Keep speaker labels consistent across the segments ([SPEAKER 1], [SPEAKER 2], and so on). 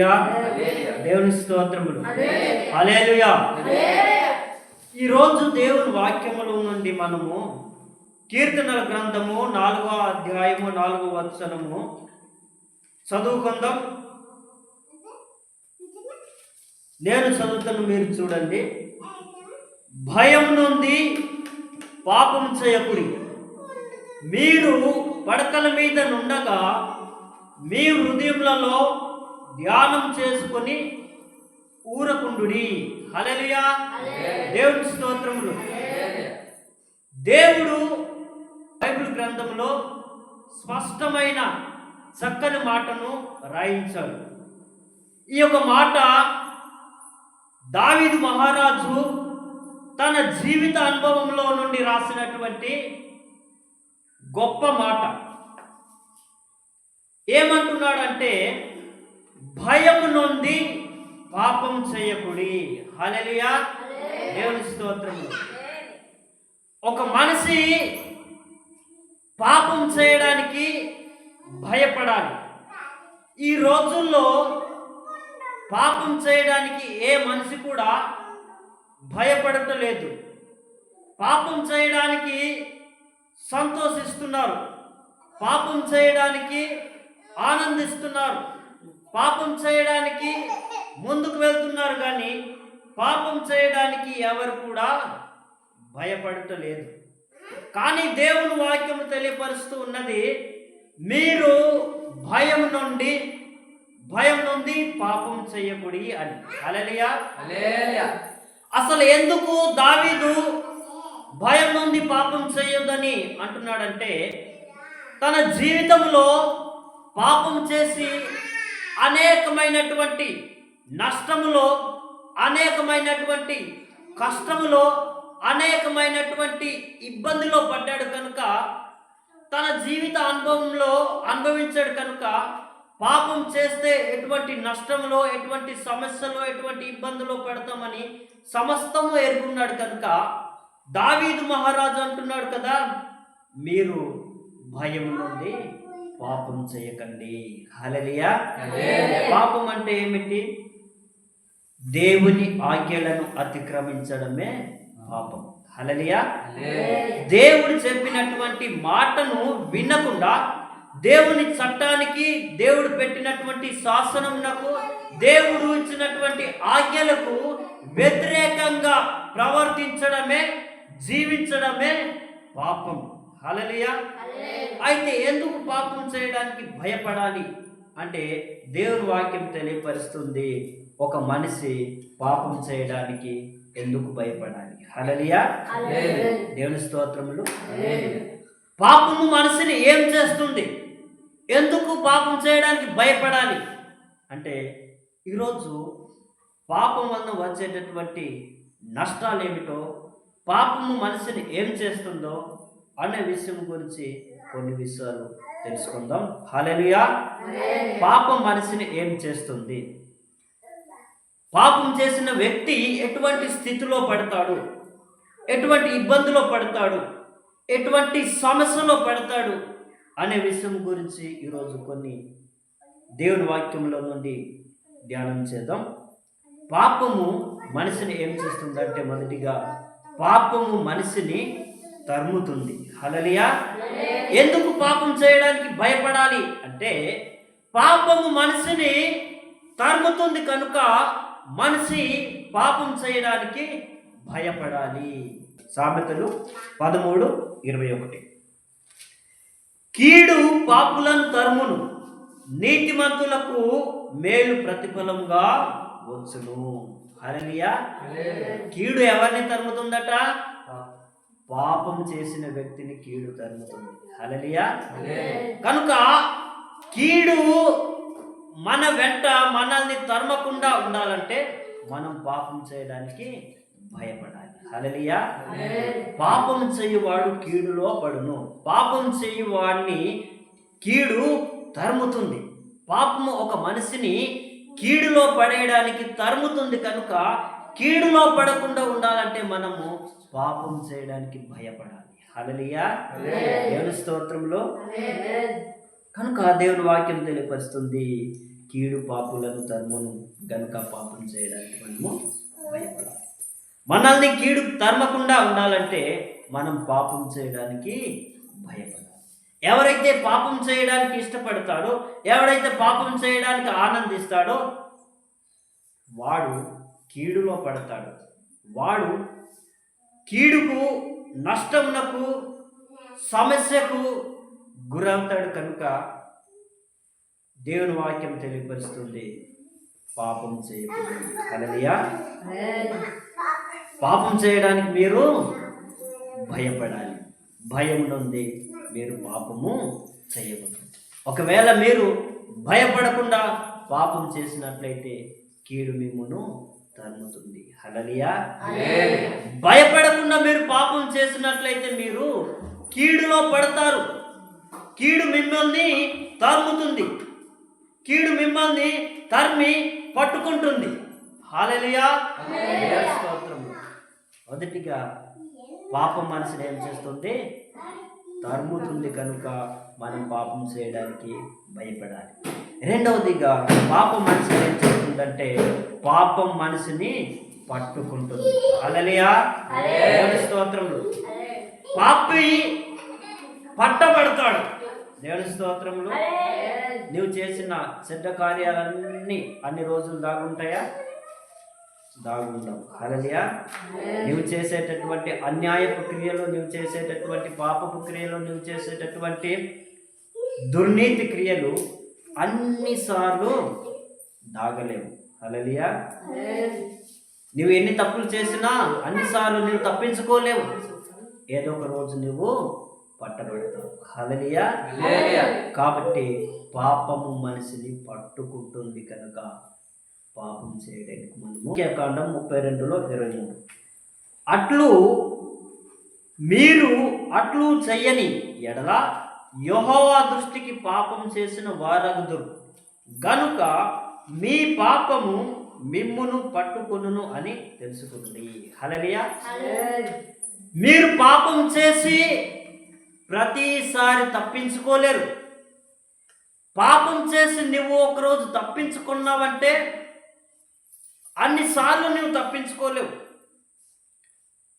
[SPEAKER 1] దేవుని స్తోత్రములు. హల్లెలూయా. ఈరోజు దేవుని వాక్యముల నుండి మనము కీర్తనల గ్రంథము నాలుగో అధ్యాయము నాలుగో వచనము చదువుకుందాం. నేను చదువుతాను మీరు చూడండి. భయం నుండి పాపం చేయకుడి. మీరు పడకల మీద నుండగా మీ హృదయములలో ధ్యానం చేసుకొని ఊరకుండుడి. హల్లెలూయా. దేవుని స్తోత్రములు. దేవుడు బైబిల్ గ్రంథంలో స్పష్టమైన చక్కని మాటను రాయించాడు. ఈ యొక్క మాట దావీదు మహారాజు తన జీవిత అనుభవంలో నుండి రాసినటువంటి గొప్ప మాట. ఏమంటున్నాడంటే భయం నుండి పాపం చేయకుడి. హల్లెలూయా. దేవుని స్తోత్రము. ఒక మనిషి పాపం చేయడానికి భయపడాలి. ఈ రోజుల్లో పాపం చేయడానికి ఏ మనిషి కూడా భయపడటం లేదు పాపం చేయడానికి సంతోషిస్తున్నారు. పాపం చేయడానికి ఆనందిస్తున్నారు. పాపం చేయడానికి ముందుకు వెళ్తున్నారు కానీ పాపం చేయడానికి ఎవరు కూడా భయపడటం లేదు కానీ దేవుని వాక్యం తెలియపరుస్తూ ఉన్నది మీరు భయం నుండి భయం నుండి పాపం చేయకుడి అని. అలలియా అసలు ఎందుకు దావీదు భయం నుండి పాపం చేయొద్దని అంటున్నాడంటే తన జీవితంలో పాపం చేసి అనేకమైనటువంటి నష్టములో అనేకమైనటువంటి కష్టములో అనేకమైనటువంటి ఇబ్బందిలో పడ్డాడు కనుక తన జీవిత అనుభవంలో అనుభవించాడు కనుక పాపం చేస్తే ఎటువంటి నష్టంలో ఎటువంటి సమస్యలో ఎటువంటి ఇబ్బందులో పెడతామని సమస్తము ఎరుగున్నాడు కనుక దావీదు మహారాజు అంటున్నాడు కదా మీరు భయం నుండి పాపం చేయకండి. హలలియా పాపం అంటే ఏమిటి? దేవుని ఆజ్ఞలను అతిక్రమించడమే పాపం. హలలియా దేవుడు చెప్పినటువంటి మాటను వినకుండా దేవుని చట్టానికి దేవుడు పెట్టినటువంటి శాసనమునకు దేవుడు ఇచ్చినటువంటి ఆజ్ఞలకు వ్యతిరేకంగా ప్రవర్తించడమే జీవించడమే పాపం. హలలియా అయితే ఎందుకు పాపం చేయడానికి భయపడాలి? అంటే దేవుని వాక్యం తెలియపరుస్తుంది. ఒక మనిషి పాపం చేయడానికి ఎందుకు భయపడాలి? హలలియా దేవుని స్తోత్రములు. పాపము మనిషిని ఏం చేస్తుంది? ఎందుకు పాపం చేయడానికి భయపడాలి? అంటే ఈరోజు పాపం వలన వచ్చేటటువంటి నష్టాలు ఏమిటో పాపము మనిషిని ఏం చేస్తుందో అనే విషయం గురించి కొన్ని విషయాలు తెలుసుకుందాం. హలలియా పాపం మనిషిని ఏం చేస్తుంది? పాపం చేసిన వ్యక్తి ఎటువంటి స్థితిలో పడతాడు? ఎటువంటి ఇబ్బందిలో పడతాడు? ఎటువంటి సమస్యలో పడతాడు? అనే విషయం గురించి ఈరోజు కొన్ని దేవుని వాక్యంలో నుండి ధ్యానం చేద్దాం. పాపము మనిషిని ఏం చేస్తుందంటే మొదటిగా పాపము మనిషిని తరుముతుంది. హలలియా ఎందుకు పాపం చేయడానికి భయపడాలి? అంటే పాపము మనిషిని తరుముతుంది కనుక మనిషి పాపం చేయడానికి భయపడాలి. సామెతలు పదమూడు ఇరవై ఒకటి. కీడు పాపులను తరుమును. నీతిమంతులకు మేలు ప్రతిఫలంగా వచ్చును. హరలియా కీడు ఎవరిని తరుముతుందట? పాపం చేసిన వ్యక్తిని కీడు తరుముతుంది హలలియా కనుక కీడు మన వెంట మనల్ని తరమకుండా ఉండాలంటే మనం పాపం చేయడానికి భయపడాలి. హలలియా పాపం చేయువాడు కీడులో పడును. పాపం చేయువాడిని కీడు తరుముతుంది. పాపము ఒక మనిషిని కీడులో పడేయడానికి తరుముతుంది కనుక కీడులో పడకుండా ఉండాలంటే మనము పాపం చేయడానికి భయపడాలి. హలలియా దేవుని స్తోత్రంలో. కనుక దేవుని వాక్యం తెలియపరుస్తుంది. కీడు పాపులను తరుమును గనుక పాపం చేయడానికి మనము భయపడాలి. మనల్ని కీడు తరమకుండా ఉండాలంటే మనం పాపం చేయడానికి భయపడాలి. ఎవరైతే పాపం చేయడానికి ఇష్టపడతాడో ఎవరైతే పాపం చేయడానికి ఆనందిస్తాడో వాడు కీడులో పడతాడు. వాడు కీడుకు నష్టమునకు సమస్యకు గురవుతాడు కనుక దేవుని వాక్యం తెలియపరుస్తుంది. పాపం చేయకూడదు. హల్లెలూయా. పాపం చేయడానికి మీరు భయపడాలి. భయం నుండి మీరు పాపము చేయవద్దు ఒకవేళ మీరు భయపడకుండా పాపం చేసినట్లయితే కీడు మిమ్మును తరుముతుంది హలలియా భయపడకుండా మీరు పాపం చేసినట్లయితే మీరు కీడులో పడతారు. కీడు మిమ్మల్ని తరుముతుంది. కీడు మిమ్మల్ని తరిమి పట్టుకుంటుంది. హాలలియా స్తోత్రం మొదటిగా పాపం మనసుని ఏం చేస్తుంది? తరుముతుంది కనుక మనం పాపం చేయడానికి భయపడాలి. రెండవదిగా పాపం మనసుని ఏం చేస్తుందంటే పాపం మనసుని పట్టుకుంటుంది. అలలియా స్తోత్రములు. పాపి పట్టబడతాడు. దేవుని స్తోత్రములు. నువ్వు చేసిన చెడ్డ కార్యాలన్నీ అన్ని రోజులు దాగుంటాయా? దాగుండవు. హలలియా నువ్వు చేసేటటువంటి అన్యాయపు క్రియలు నువ్వు చేసేటటువంటి పాపపు క్రియలు నువ్వు చేసేటటువంటి దుర్నీతి క్రియలు అన్నిసార్లు దాగలేవు. హలలియా నువ్వు ఎన్ని తప్పులు చేసినా అన్నిసార్లు నువ్వు తప్పించుకోలేవు. ఏదో ఒక రోజు నువ్వు పట్టబడతావు. హలలియా కాబట్టి పాపము మనిషిని పట్టుకుంటుంది కనుక పాపం చేయడానికి మనము కాండం ముప్పై రెండులో ఇరవై మూడు. అట్లు మీరు అట్లు చెయ్యని ఎడల యెహోవా దృష్టికి పాపం చేసిన వారగుదురు. గనుక మీ పాపము మిమ్మును పట్టుకొనును అని తెలుసుకుంది హలలియా మీరు పాపం చేసి ప్రతిసారి తప్పించుకోలేరు. పాపం చేసి నువ్వు ఒకరోజు తప్పించుకున్నావంటే అన్నిసార్లు నువ్వు తప్పించుకోలేవు.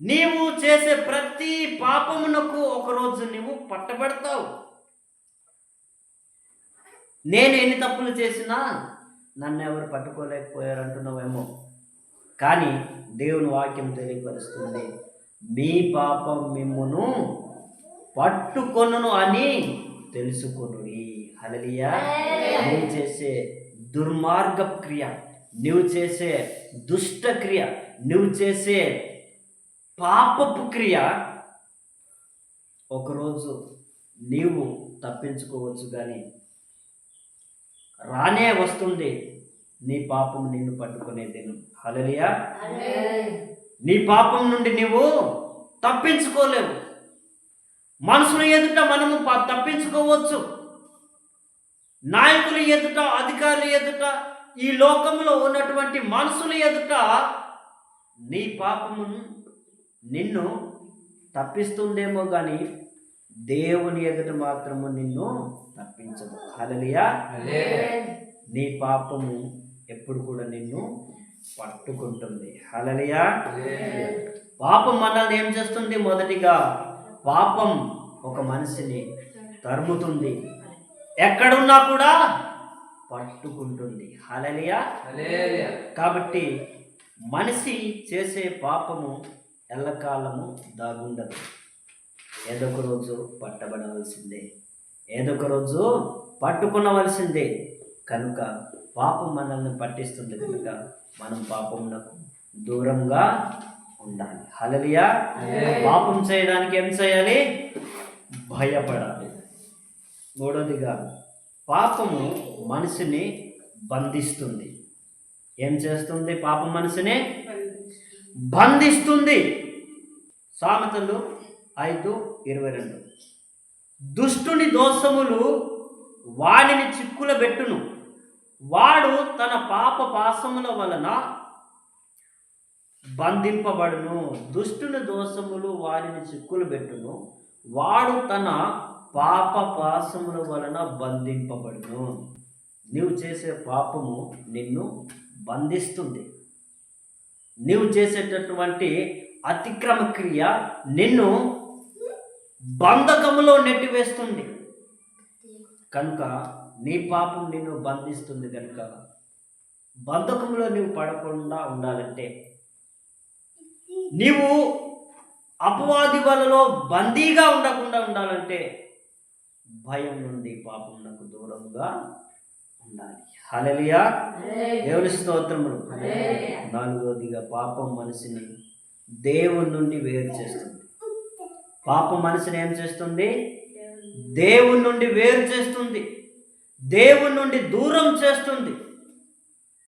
[SPEAKER 1] నీవు చేసే ప్రతి పాపమునకు ఒకరోజు నువ్వు పట్టబడతావు. నేను ఎన్ని తప్పులు చేసినా నన్ను ఎవరు పట్టుకోలేకపోయారు అంటున్నావేమో. కానీ దేవుని వాక్యం తెలియపరుస్తుంది మీ పాపం మిమ్మును పట్టుకొనును అని తెలుసుకొనుడి. హలలియా నువ్వు చేసే దుర్మార్గ క్రియ నువ్వు చేసే దుష్ట క్రియ నువ్వు చేసే పాపపు క్రియ ఒకరోజు నీవు తప్పించుకోవచ్చు కానీ రానే వస్తుంది నీ పాపం నిన్ను పట్టుకునే దినం. హలలియా నీ పాపం నుండి నీవు తప్పించుకోలేవు. మనుషుల ఎదుట మనము ప- తప్పించుకోవచ్చు. నాయకుల ఎదుట అధికారుల ఎదుట ఈ లోకంలో ఉన్నటువంటి మనుషుల ఎదుట నీ పాపము నిన్ను తప్పిస్తుందేమో కానీ దేవుని ఎదుట మాత్రము నిన్ను తప్పించదు. హలలియా నీ పాపము ఎప్పుడు కూడా నిన్ను పట్టుకుంటుంది. హలలియా పాపం మనల్ని ఏం చేస్తుంది? మొదటిగా పాపం ఒక మనిషిని తరుముతుంది. ఎక్కడున్నా కూడా పట్టుకుంటుంది. హలలియా కాబట్టి మనిషి చేసే పాపము ఎల్లకాలము దాగుండదు. ఏదో ఒక రోజు పట్టబడవలసిందే. ఏదో ఒక రోజు పట్టుకునవలసిందే. కనుక పాపం మనల్ని పట్టిస్తుంది కనుక మనం పాపమునకు దూరంగా ఉండాలి. హలలియా పాపం చేయడానికి ఏం చేయాలి? భయపడాలి. మూడవదిగా పాపము మనిషిని బంధిస్తుంది. ఏం చేస్తుంది? పాపం మనిషిని బంధిస్తుంది. సామెతలు ఐదు ఇరవై రెండు. దుష్టుని దోషములు వాడిని చిక్కుల పెట్టును వాడు తన పాప పాసముల వలన బంధింపబడును. దుష్టుని దోషములు వారిని చిక్కులు పెట్టును వాడు తన పాప పాసముల వలన బంధింపబడును. నీవు చేసే పాపము నిన్ను బంధిస్తుంది. నీవు చేసేటటువంటి అతిక్రమ క్రియ నిన్ను బంధకములో నెట్టివేస్తుంది. కనుక నీ పాపం నిన్ను బంధిస్తుంది కనుక బంధకంలో నీవు పడకుండా ఉండాలంటే నీవు అపవాది వలలో బందీగా ఉండకుండా ఉండాలంటే భయం నుండి నాకు దూరంగా ఉండాలి. హలలియా దేవుని స్తోత్రములు. నాలుగోదిగా పాపం మనిషిని దేవుని నుండి వేరు చేస్తుంది. పాపం మనిషిని ఏం చేస్తుంది? దేవుని నుండి వేరు చేస్తుంది. దేవుని నుండి దూరం చేస్తుంది.